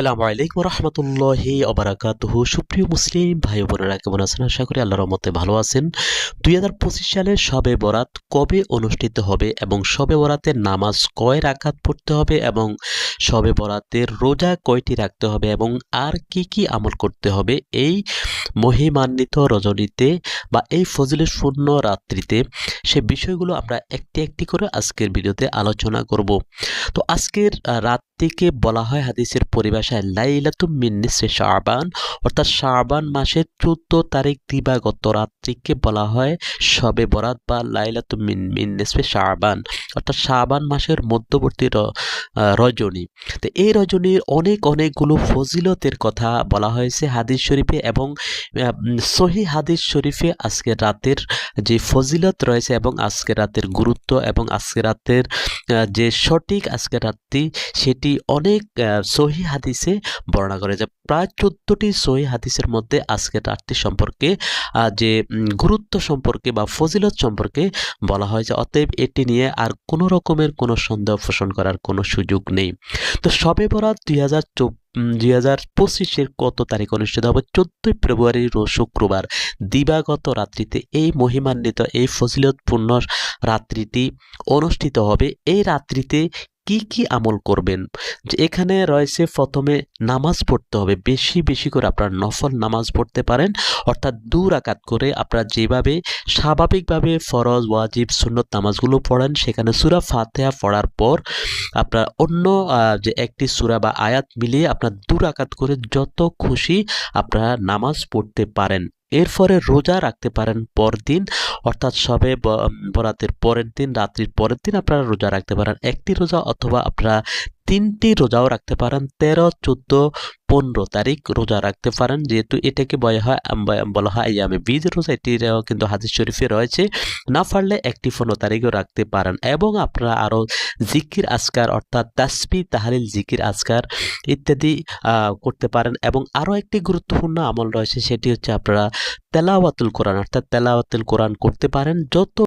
আসসালামু আলাইকুম রহমতুল্লাহি অবরাকাতুহু সুপ্রিয় মুসলিম ভাই বোনেরা কেমন আছেন? আশা করি আল্লাহর রহমতে ভালো আছেন। দুই হাজার পঁচিশ সালের সবে বরাত কবে অনুষ্ঠিত হবে এবং শবে বরাতের নামাজ কয় রাকাত পড়তে হবে এবং শবে বরাতের রোজা কয়টি রাখতে হবে এবং আর কি কি আমল করতে হবে এই মহিমান্বিত রজনীতে বা এই ফজিলের শূন্য রাত্রিতে সে বিষয়গুলো আমরা একটি একটি করে আজকের ভিডিওতে আলোচনা করব। তো আজকের আহ, রাতটিকে বলা হয় হাদিসের পরিভাষায় লাইলাতুম মিন নিসফে অর্থাৎ শাবান মাসের চোদ্দ তারিখ দিবাগত রাত্রিকে বলা হয় শবে বরাত বা লাইলাতুম মিন মিন অর্থাৎ শাবান মাসের মধ্যবর্তী রজনী। তো এই রজনীর অনেক, অনেকগুলো ফজিলতের কথা বলা হয়েছে হাদিস শরীফে এবং সহি হাদিস শরীফে আজকের রাতের যে ফজিলত রয়েছে এবং আজকের রাতের গুরুত্ব এবং আজকের রাতের যে সঠিক আজকের রাত্রি, সেটি অনেক সহি হাদিসে বর্ণনা করে যে প্রায় চোদ্দটি সহি হাদিসের মধ্যে আজকের রাতটি সম্পর্কে যে গুরুত্ব সম্পর্কে বা ফজিলত সম্পর্কে বলা হয় যে অতএব এটি নিয়ে আর কোনো রকমের কোনো সন্দেহ পোষণ করার কোনো সুযোগ নেই। তো সবে বরাত দুই হাজার দুই হাজার পঁচিশের কত তারিখ অনুষ্ঠিত হবে? চোদ্দই ফেব্রুয়ারি শুক্রবার। দিবাগত রাত্রিতে এই মহিমান্বিত, এই ফজিলতপূর্ণ রাত্রিটি অনুষ্ঠিত হবে। এই রাত্রিতে কি কি আমল করবেন? যে এখানে রয়েছে প্রথমে নামাজ পড়তে হবে। বেশি বেশি করে আপনার নফল নামাজ পড়তে পারেন। অর্থাৎ দু রাকাত করে আপনারা যেভাবে স্বাভাবিকভাবে ফরজ, ওয়াজিব, সুন্নত নামাজগুলো পড়েন, সেখানে সুরা ফাতেহা পড়ার পর আপনার অন্য যে একটি সুরা বা আয়াত মিলিয়ে আপনার দু রাকাত করে যত খুশি আপনারা নামাজ পড়তে পারেন। এরপরে রোজা রাখতে পারেন পরদিন, অর্থাৎ সবে বরাতের পরের দিন, রাত্রির পরের দিন আপনারা রোজা রাখতে পারেন। একটি রোজা অথবা আপনারা তিনটি রোজাও রাখতে পারেন তেরো চোদ্দ পনেরো তারিখ রোজা রাখতে পারেন। যেহেতু এটাকে বলা হয় বলা হয় আমি বীজ রোজা আহ, কিন্তু হাদিস শরীফে রয়েছে। না পারলে একটি পনেরো তারিখও রাখতে পারেন এবং আপনারা আরও জিকির আজকার অর্থাৎ তাসবি তাহালিল জিকির আজকার ইত্যাদি করতে পারেন এবং আরও একটি গুরুত্বপূর্ণ আমল রয়েছে সেটি হচ্ছে আপনারা তেলাওয়াতুল কোরআন অর্থাৎ তেলাওয়াতুল কোরআন করতে পারেন। যত